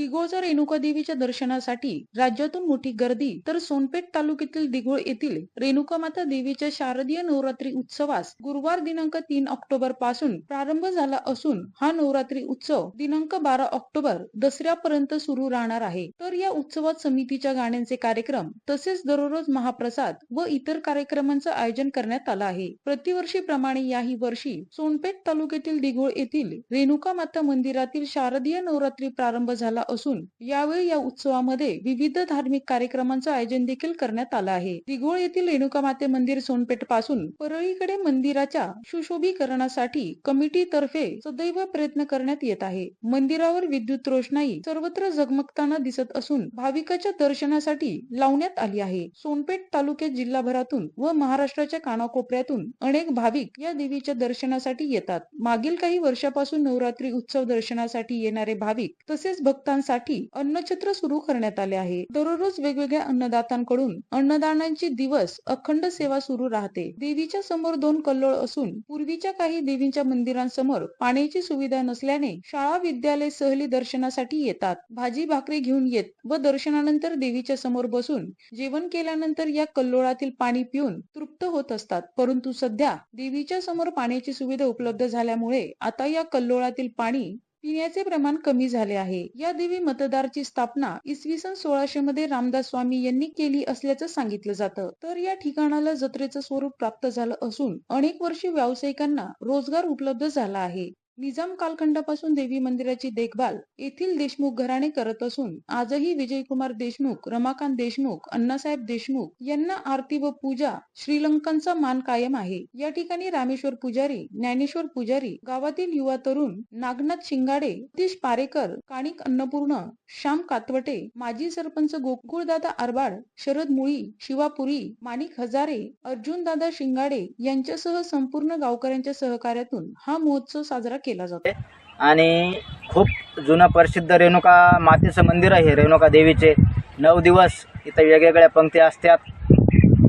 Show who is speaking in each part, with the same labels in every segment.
Speaker 1: दिघोळच्या रेणुका देवीच्या दर्शनासाठी राज्यातून मोठी गर्दी तर सोनपेठ तालुक्यातील दिघोळ येथील रेणुका माता देवीच्या शारदीय नवरात्री उत्सवास गुरुवार दिनांक तीन ऑक्टोबरपासून प्रारंभ झाला असून हा नवरात्री उत्सव दिनांक बारा ऑक्टोबर दसऱ्यापर्यंत सुरू राहणार आहे. तर या उत्सवात समितीच्या गाण्यांचे कार्यक्रम तसेच दररोज महाप्रसाद व इतर कार्यक्रमांचं आयोजन करण्यात आलं आहे. प्रतिवर्षीप्रमाणे याही वर्षी सोनपेठ तालुक्यातील दिघोळ येथील रेणुका माता मंदिरातील शारदीय नवरात्री प्रारंभ झाला असून यावेळी या उत्सवामध्ये विविध धार्मिक कार्यक्रमांचं आयोजन देखील करण्यात आलं आहे. दिघोळ येथील रेणुका माते मंदिर सोनपेठपासून परळीकडे मंदिराच्या सुशोभीकरणासाठी कमिटी तर्फे सदैव प्रयत्न करण्यात येत आहे. मंदिरावर विद्युत रोषणाई सर्वत्र झगमगताना दिसत असून भाविकाच्या दर्शनासाठी लावण्यात आली आहे. सोनपेठ तालुक्यात जिल्हाभरातून व महाराष्ट्राच्या कानाकोपऱ्यातून अनेक भाविक या देवीच्या दर्शनासाठी येतात. मागील काही वर्षापासून नवरात्री उत्सव दर्शनासाठी येणारे भाविक तसेच भक्त भक्तांसाठी अन्नछत्र सुरू करण्यात आले आहे. दररोज वेगवेगळ्या अन्नदातांकडून अन्नदानांची दिवस अखंड सेवा सुरू राहते. देवीच्या समोर दोन कल्लोळ असून पूर्वीच्या काही देवींच्या मंदिरांसमोर पाण्याची सुविधा नसल्याने शाळा विद्यालय सहली दर्शनासाठी येतात. भाजी भाकरी घेऊन येत व दर्शनानंतर देवीच्या समोर बसून जेवण केल्यानंतर या कल्लोळातील पाणी पिऊन तृप्त होत असतात. परंतु सध्या देवीच्या समोर पाण्याची सुविधा उपलब्ध झाल्यामुळे आता या कल्लोळातील पाणी पिण्याचे प्रमाण कमी झाले आहे. या देवी मतदारची स्थापना इसवी सन सोळाशे मध्ये रामदास स्वामी यांनी केली असल्याचं सांगितलं जातं. तर या ठिकाणाला जत्रेचं स्वरूप प्राप्त झालं असून अनेक वर्षी व्यावसायिकांना रोजगार उपलब्ध झाला आहे. निजाम कालखंडापासून देवी मंदिराची देखभाल येथील देशमुख घराणे करत असून आजही विजयकुमार देशमुख रमाकांत देशमुख अण्णासाहेब देशमुख यांना आरती व पूजा श्रीलंकांचा मान कायम आहे. या ठिकाणी रामेश्वर पुजारी ज्ञानेश्वर पुजारी गावातील युवा तरुण नागनाथ शिंगाडे सतीश पारेकर काणिक अन्नपूर्ण श्याम कातवटे माजी सरपंच गोकुळदादा आरबाड शरद मुळी शिवापुरी माणिक हजारे अर्जुन दादा शिंगाडे यांच्यासह संपूर्ण गावकऱ्यांच्या सहकार्यातून हा महोत्सव साजरा केला जातो.
Speaker 2: आणि खूप जुनं प्रसिद्ध रेणुका मातेचं मंदिर आहे रेणुका देवीचे. नऊ दिवस इथं वेगवेगळ्या पंक्ती असतात.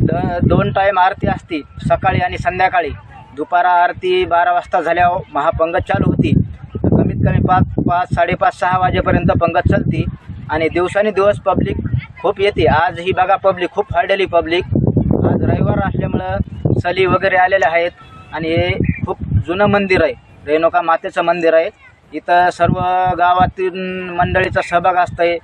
Speaker 2: द दोन टाईम आरती असती सकाळी आणि संध्याकाळी. दुपारा आरती बारा वाजता झाल्यावर महापंगत चालू होती. कमीत कमी पाच पाच साडेपाच सहा वाजेपर्यंत पंगत चालती. आणि दिवसाने दिवस पब्लिक खूप येते. आज ही बघा पब्लिक खूप हळडली पब्लिक आज रविवार असल्यामुळं सली वगैरे आलेल्या आहेत. आणि हे खूप जुनं मंदिर आहे. रेणुका मातेचं मंदिर आहे. इथं सर्व गावातील मंडळीचा सहभाग असतंय.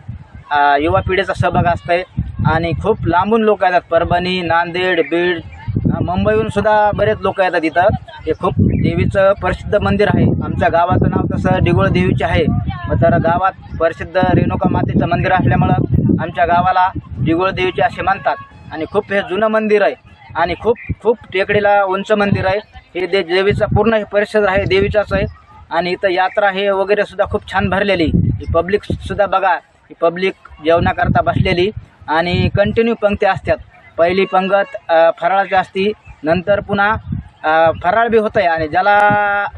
Speaker 2: युवा पिढीचा सहभाग असतंय. आणि खूप लांबून लोक येतात. परभणी नांदेड बीड मुंबईहून सुद्धा बरेच लोक येतात इथं. हे खूप देवीचं प्रसिद्ध मंदिर आहे. आमच्या गावाचं नाव तसं डिगोळ देवीचे आहे. मग तर गावात प्रसिद्ध रेणुका मातेचं मंदिर असल्यामुळं आमच्या गावाला डिगोळ देवीचे असे म्हणतात. आणि खूप हे जुनं मंदिर आहे. आणि खूप खूप टेकडीला उंच मंदिर आहे. हे दे देवीचा पूर्ण हे परिसर आहे देवीचाच आहे. आणि इथं यात्रा हे वगैरे सुद्धा खूप छान भरलेली. ही पब्लिक सुद्धा बघा ही पब्लिक जेवणाकरता बसलेली. आणि कंटिन्यू पंक्ती असतात. पहिली पंगत फराळाची असती. नंतर पुन्हा फराळ बी होतं आहे आणि ज्याला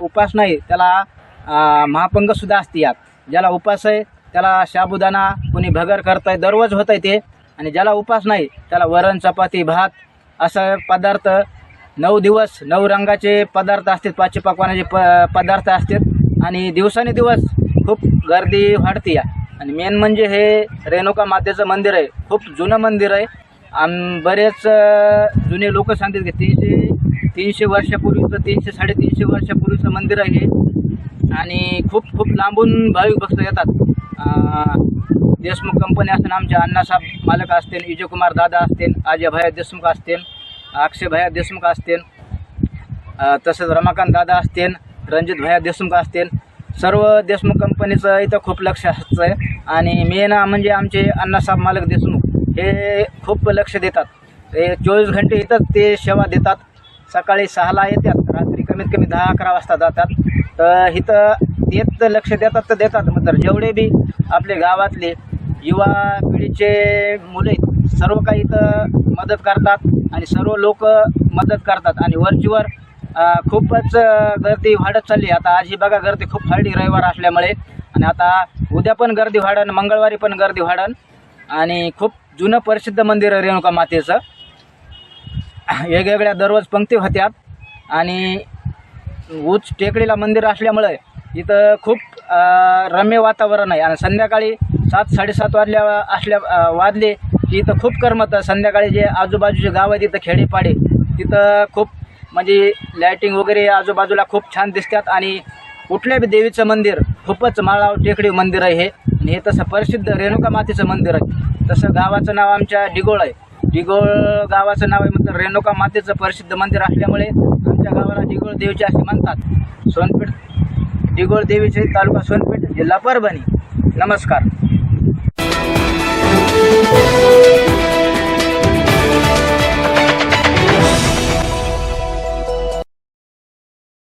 Speaker 2: उपास नाही त्याला महापंगसुद्धा असते यात. ज्याला उपास आहे त्याला साबुदाणा कुणी भगर करताय दररोज होत आहे ते. आणि ज्याला उपास नाही त्याला वरण चपाती भात असं पदार्थ नऊ दिवस नऊ रंगाचे पदार्थ असतात पाचशे पकवानाचे प पदार्थ असतात. आणि दिवसाने दिवस खूप गर्दी वाढते या. आणि मेन म्हणजे हे रेणुका मातेचं मंदिर आहे. खूप जुनं मंदिर आहे. आणि बरेच जुने लोक सांगतात की तीनशे तीनशे वर्षापूर्वीचं तीनशे साडेतीनशे वर्षापूर्वीचं मंदिर आहे आणि खूप खूप लांबून भाविक भक्त येतात. देशमुख कंपनी असतील आमचे अण्णासाहेब मालक असतील विजयकुमार दादा असतील अजय भैया देशमुख असतील अक्षयभया देशमुख असतील तसेच रमाकांत दादा असतील रणजित भैया देशमुख असतील सर्व देशमुख कंपनीचं इथं खूप लक्ष असतं आणि मेन म्हणजे आमचे अण्णासाहेब मालक देशमुख हे खूप लक्ष देतात. ते चोवीस घंटे इथंच ते सेवा देतात. सकाळी सहाला येतात रात्री कमीत कमी दहा अकरा वाजता जातात. तर इथं तेच लक्ष देतात तर देतात मग तर जेवढे बी आपले गावातले युवा पिढीचे मुले सर्व काही इथं मदत करतात. आणि सर्व लोक मदत करतात. आणि वरचीवर खूपच गर्दी वाढत चालली आता आज ही बघा गर्दी खूप वाढली रविवार असल्यामुळे. आणि आता उद्या पण गर्दी वाढन मंगळवारी पण गर्दी वाढन. आणि खूप जुनं प्रसिद्ध मंदिर आहे रेणुका मातेचं. वेगवेगळ्या दररोज पंक्ती होत्यात. आणि उच टेकडीला मंदिर असल्यामुळे इथं खूप रम्य वातावरण आहे. आणि संध्याकाळी सात साडेसात वाजल्या असल्या वाजले की इथं खूप करमतं संध्याकाळी जे आजूबाजूचे गाव आहे तिथं खेडेपाडे तिथं खूप म्हणजे लायटिंग वगैरे आजूबाजूला खूप छान दिसतात आणि कुठल्या बी देवीचं मंदिर खूपच माळाव टेकडी मंदिर आहे हे. आणि हे तसं प्रसिद्ध रेणुका मातेचं मंदिर आहे. तसं गावाचं नाव आमच्या डिगोळ आहे. डिगोळ गावाचं नाव आहे म्हणजे रेणुका मातेचं प्रसिद्ध मंदिर असल्यामुळे आमच्या गावाला डिगोळ देवीचे असे म्हणतात. सोनपेठ डिगोळ देवीचे तालुका सोनपेठ जिल्हा परभणी. नमस्कार. Thank you.